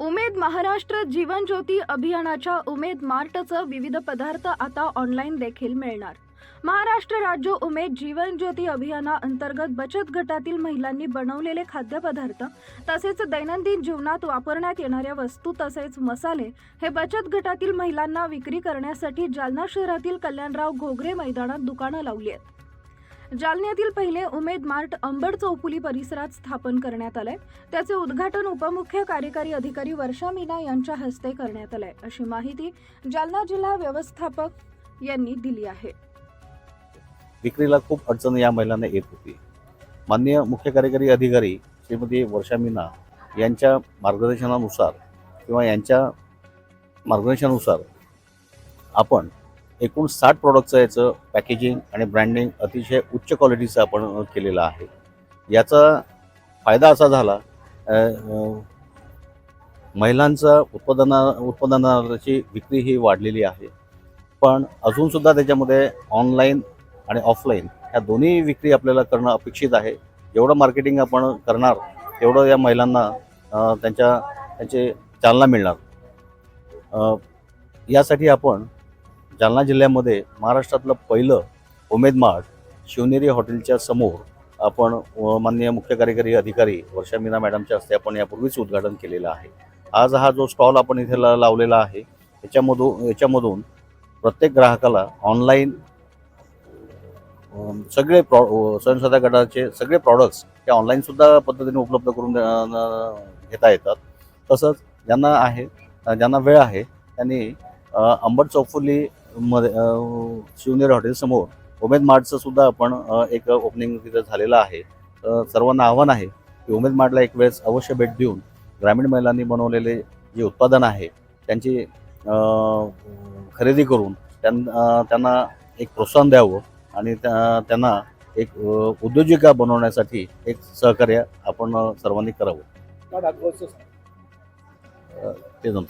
उमेद महाराष्ट्र जीवन ज्योती अभियानाच्या उमेद मार्टचं विविध पदार्थ आता ऑनलाईन देखील मिळणार. महाराष्ट्र राज्य उमेद जीवन ज्योती अभियाना अंतर्गत बचत गटातील महिलांनी बनवलेले खाद्यपदार्थ तसेच दैनंदिन जीवनात वापरण्यात येणाऱ्या वस्तू तसेच मसाले हे बचत गटातील महिलांना विक्री करण्यासाठी जालना शहरातील कल्याणराव घोगरे मैदानात दुकानं लावली आहेत. जालन्यातील पहिले उमेद मार्ट अंबड चौफुली परिसरात स्थापन करण्यात आलंय. त्याचे उद्घाटन उपमुख्य कार्यकारी अधिकारी वर्षा मीना यांच्या हस्ते करण्यात आलंय. अशी माहिती जालना जिल्हा व्यवस्थापक यांनी दिली आहे. विक्रीला खूप अडचण या महिलांना येत होती. माननीय मुख्य कार्यकारी अधिकारी श्रीमती वर्षा मीना यांच्या मार्गदर्शनानुसार किंवा यांच्या मार्गदर्शनानुसार आपण एकूण साठ प्रॉडक्टचं याचं पॅकेजिंग आणि ब्रँडिंग अतिशय उच्च क्वालिटीचं आपण केलेलं आहे. याचा फायदा असा झाला महिलांचा उत्पादना उत्पादनाची विक्री ही वाढलेली आहे. पण अजूनसुद्धा त्याच्यामध्ये ऑनलाईन आणि ऑफलाईन ह्या दोन्ही विक्री आपल्याला करणं अपेक्षित आहे. जेवढं मार्केटिंग आपण करणार तेवढं या महिलांना त्यांच्या त्यांचे चालना मिळणार. यासाठी आपण जालना जिल्ह्यामध्ये महाराष्ट्रातलं पहिलं उमेद मार्ट शिवनेरी हॉटेलच्या समोर आपण माननीय मुख्य कार्यकारी अधिकारी वर्षा मीना मॅडमच्या हस्ते आपण यापूर्वीच उद्घाटन केलेलं आहे. आज हा जो स्टॉल आपण इथे लावलेला आहे याच्यामधून याच्यामधून प्रत्येक ग्राहकाला ऑनलाईन सगळे प्रॉ अ, स्वयंसहायता गटाचे सगळे प्रॉडक्ट्स हे ऑनलाईनसुद्धा पद्धतीने उपलब्ध करून घेता येतात. तसंच ज्यांना आहे ज्यांना वेळ आहे त्यांनी अंबड चौफुली अ, शिवनेरी हॉटेलसमोर उमेद मार्टचं सुद्धा आपण एक ओपनिंग तिथं झालेलं आहे. सर्वांना आव्हान आहे की उमेद मार्टला एक वेळेस अवश्य भेट देऊन ग्रामीण महिलांनी बनवलेले जे उत्पादन आहे त्यांची खरेदी करून त्यां त्यांना एक प्रोत्साहन द्यावं आणि त्या- त्यांना एक उद्योजिका बनवण्यासाठी एक सहकार्य आपण सर्वांनी करावं. ते जमतं.